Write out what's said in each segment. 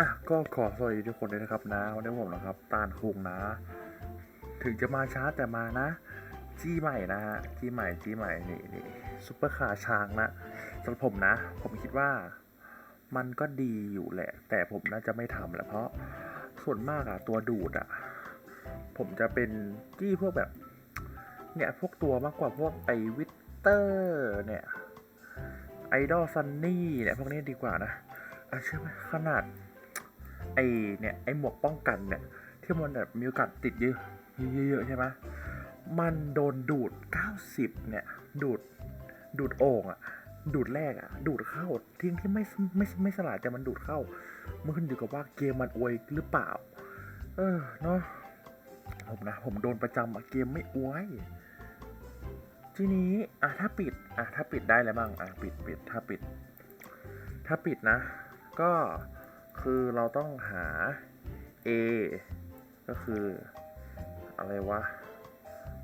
อะก็ขอสวัสดีทุกคนด้วยนะครับนะวันนี้ผมนะครับตาลคุงนะ ถึงจะมาช้าแต่มานะ จี้ใหม่นะฮะจี้ใหม่จี้ใหม่นี่นี่ซุปเปอร์คาร์ช้างนะสำหรับผมนะ ผมคิดว่ามันก็ดีอยู่แหละ แต่ผมน่าจะไม่ทำแหละเพราะส่วนมากอะตัวดูดอะผมจะเป็นจี้พวกแบบ เนี่ยพวกตัวมากกว่าพวกไอวิตเตอร์เนี่ยไอดอลซันนี่เนี่ยพวกนี้ดีกว่านะอะเชื่อไหมขนาด ไอเนี่ยไอหมวกป้องกันเนี่ยที่มันแบบมีโอกาสติดเยอะเยอะใช่ไหมมันโดนดูด 90 เนี่ย ดูด ดูดโอ่งอะดูดแรกอะดูดเข้าทิ้งที่ไม่ไม่ไม่สลาดแต่มันดูดเข้า มันขึ้นอยู่กับว่าเกมมันอวยหรือเปล่า เออเนาะผมนะ ผมโดนประจำอะเกมไม่อวย ทีนี้อะถ้าปิดอะถ้าปิดได้แล้วบ้างอะปิดปิดถ้าปิด ถ้าปิดนะ ก็ คือเราต้องหา A ก็คือ อะไรวะ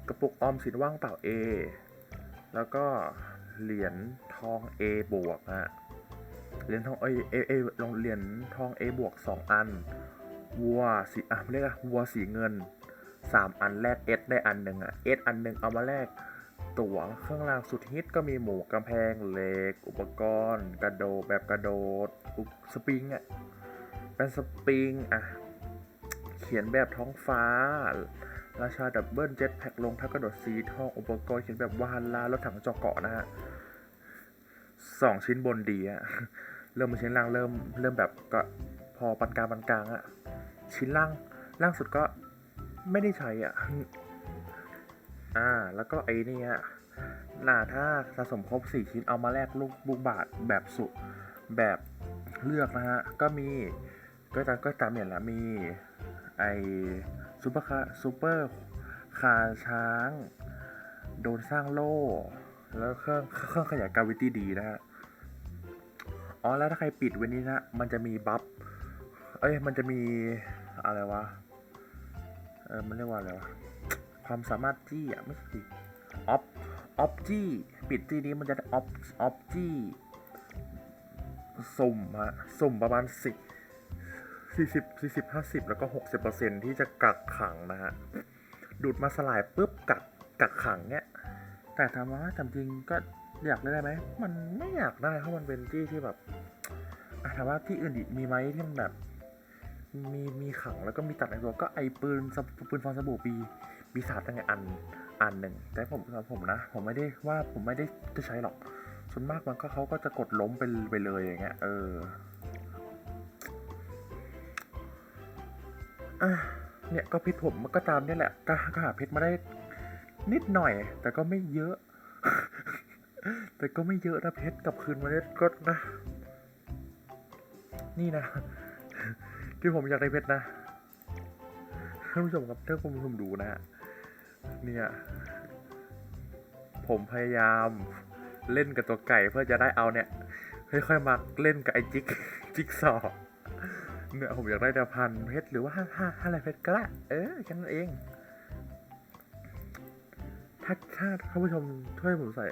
กระปุกออมสินว่างเปล่า A แล้วก็เหรียญทอง A บวกอะเหรียญทองเอเอเอลงเหรียญทอง A บวก2อัน วัวสีอะเรียกอะวัวสีเงิน3อันแลก S ได้อันหนึ่งอะ S อันหนึ่งเอามาแลกตั๋วข้างล่างสุดฮิตก็มีหมูกำแพงเหล็ก อุปกรณ์ กระโดดแบบกระโดดอุปสปริงอะ เป็นสปริงอะเขียนแบบท้องฟ้า ราชาดับเบิลเจ็ตแพ็กลงทักกระโดดสีทองอุปกรณ์เขียนแบบวานลารถถังเจาะเกาะนะฮะสองชิ้นบนดีอะเริ่มมาชิ้นล่างเริ่มเริ่มแบบก็พอปันกลางปันกลางอะชิ้นล่างล่างสุดก็ไม่ได้ใช้อะอ่า แล้วก็ไอ้นี่ฮะน่าถ้าสะสมครบ4ชิ้นเอามาแลกลูกบุกบาทแบบสุแบบเลือกนะฮะ ก็มี ก็ตามก็ตามเนี่ยแหละมีไอซูเปอร์คาซูเปอร์คาช้าง โดนสร้างโล่ แล้วเครื่องเครื่องขยายกราวิตี้ดีนะฮะอ๋อแล้วถ้าใครปิดไว้นี้นะ มันจะมีบัฟเอ้ยมันจะมีอะไรวะเออมันเรียกว่าอะไรวะความสามารถจี้อะไม่ใช่สิออฟออฟจี้ปิดจี้นี้มันจะออฟออฟจี้สุ่มฮะสุ่มประมาณสิบ สี่สิบสี่สิบห้าสิบแล้วก็หกสิบเปอร์เซ็นที่จะกักขังนะฮะ ดูดมาสลายปุ๊บกักกักขังเนี้ยแต่ถามว่าจำจริงก็อยากได้ไหม มันไม่อยากได้เพราะมันเป็นจี้ที่แบบถามว่าที่อื่นอีกมีไหมที่มันแบบ มีมีขังแล้วก็มีตัดในตัวก็ไอปืนปืนฟองสบู่ปีปีศาจตั้งไงอันอันหนึ่ง แต่ผมสำหรับผมนะ ผมไม่ได้ว่าผมไม่ได้จะใช้หรอกส่วนมากมันก็เขาก็จะกดล้มไปไปเลยอย่างเงี้ยเออ อะเนี่ยก็เพชรผมมันก็ตามเนี่ยแหละก็ก็หาเพชรมาได้นิดหน่อย แต่ก็ไม่เยอะ แต่ก็ไม่เยอะนะเพชรกับคืนมาได้ก็นะ นี่นะที่ผมอยากได้เพชรนะท่านผู้ชมครับถ้าคุณผู้ชมดูนะฮะเนี่ย ผมพยายามเล่นกับตัวไก่เพื่อจะได้เอาเนี่ยค่อยๆมาเล่นกับไอ้จิกจิกซอ เนี่ยผมอยากได้แต่พันเพชรหรือว่าห้าห้าห้าอะไรเพชรก็ได้เออแค่นั้นเอง ถ้าถ้าท่านผู้ชมช่วยผมใส่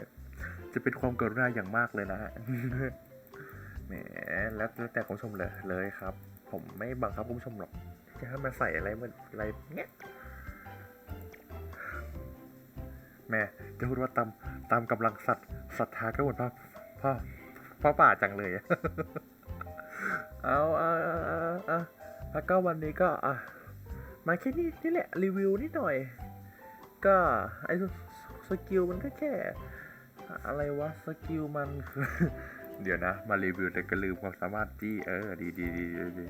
จะเป็นความกรุณาอย่างมากเลยนะฮะแหมแล้วแล้วแต่คุณผู้ชมเลยเลยครับ ผมไม่บังคับคุณผู้ชมหรอกจะให้มาใส่อะไรมันอะไรเงี้ยแหม่จะพูดว่าตามตามกำลังสัตว์ศรัทธาก็หมดพ่อพ่อพ่อป่าจังเลย เอา แล้วก็วันนี้ก็อะมาแค่นี้นี่แหละรีวิวนิดหน่อย ก็ไอ้สกิลมันก็แค่ อะไรวะสกิลมันคือเดี๋ยวนะ มารีวิวแต่ก็ลืมความสามารถจี้เออดีดีดีดีดี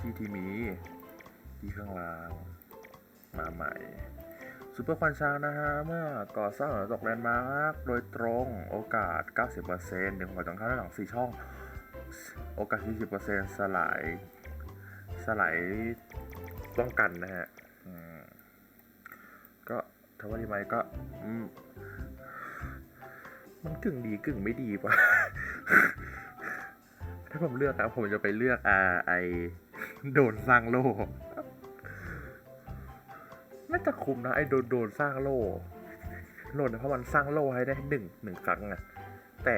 จี้ที่มีที่ข้างล่างมาใหม่ซูเปอร์ควันช้างนะฮะ เมื่อก่อสร้างหรือตกแลนด์มาร์กโดยตรงโอกาส 90%หนึ่งหัวจังข้างด้านหลัง 4 ช่อง โอกาส40%สลาย สลายป้องกันนะฮะก็ถ้าว่าดีไหมก็มันกึ่งดีกึ่งไม่ดีป่ะ ถ้าผมเลือกครับผมจะไปเลือกอาไอโดนสร้างโลกน่าจะคุมนะไอโดนโดนสร้างโลโลนเพราะมันสร้างโลให้ได้หนึ่งหนึ่งครั้งอะแต่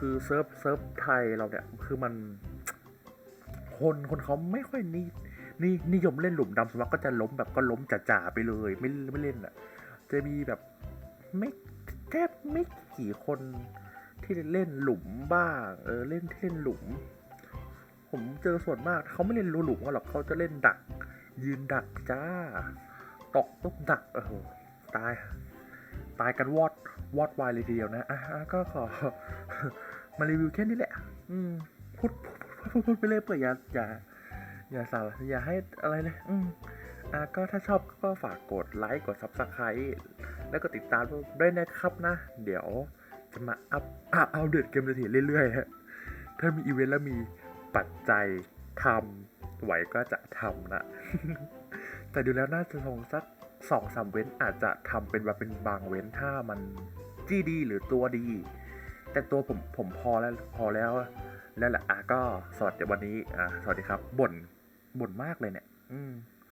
คือเซิร์ฟเซิร์ฟไทยเราเนี่ยคือมัน คนคนเขาไม่ค่อยนินี่นิยมเล่นหลุมดำสวนมัครก็จะล้มแบบก็ล้มจ่าๆไปเลย ไม่ไม่เล่นอะ จะมีแบบไม่แทบไม่กี่คนที่เล่นหลุมบ้าง เออเล่นเล่นหลุม ผมเจอส่วนมากเขาไม่เล่นรูหลุมหรอกเขาจะเล่นดัก ยืนดักจ้า ตกตุ๊กดักเออตาย ตายกันวอดวอดวายเลยทีเดียวนะอะอะก็ขอ มารีวิวแค่นี้แหละ อืมพูดพูดพูดพูดไปเลยเปื่อยอย่าอย่าอย่าสาระอย่าให้อะไรเลย อืมอะก็ถ้าชอบก็ฝากกดไลค์กด subscribe แล้วก็ติดตามด้วยนะครับนะ เดี๋ยวจะมาอัพอัพเอาเดือดเกมนาทีเรื่อยๆฮะถ้ามีอีเวนต์แล้วมีปัจจัยทำไหวก็จะทำนะแต่ดูแล้วน่าจะลงสักสองสามเว้นอาจจะทำเป็นแบบเป็นบางเว้นถ้ามันจี้ดีหรือตัวดี แต่ตัวผมผมพอแล้วพอแล้วแล้วแหละอะก็สวัสดีวันนี้อะสวัสดีครับบ่นบ่นมากเลยเนี่ย อืม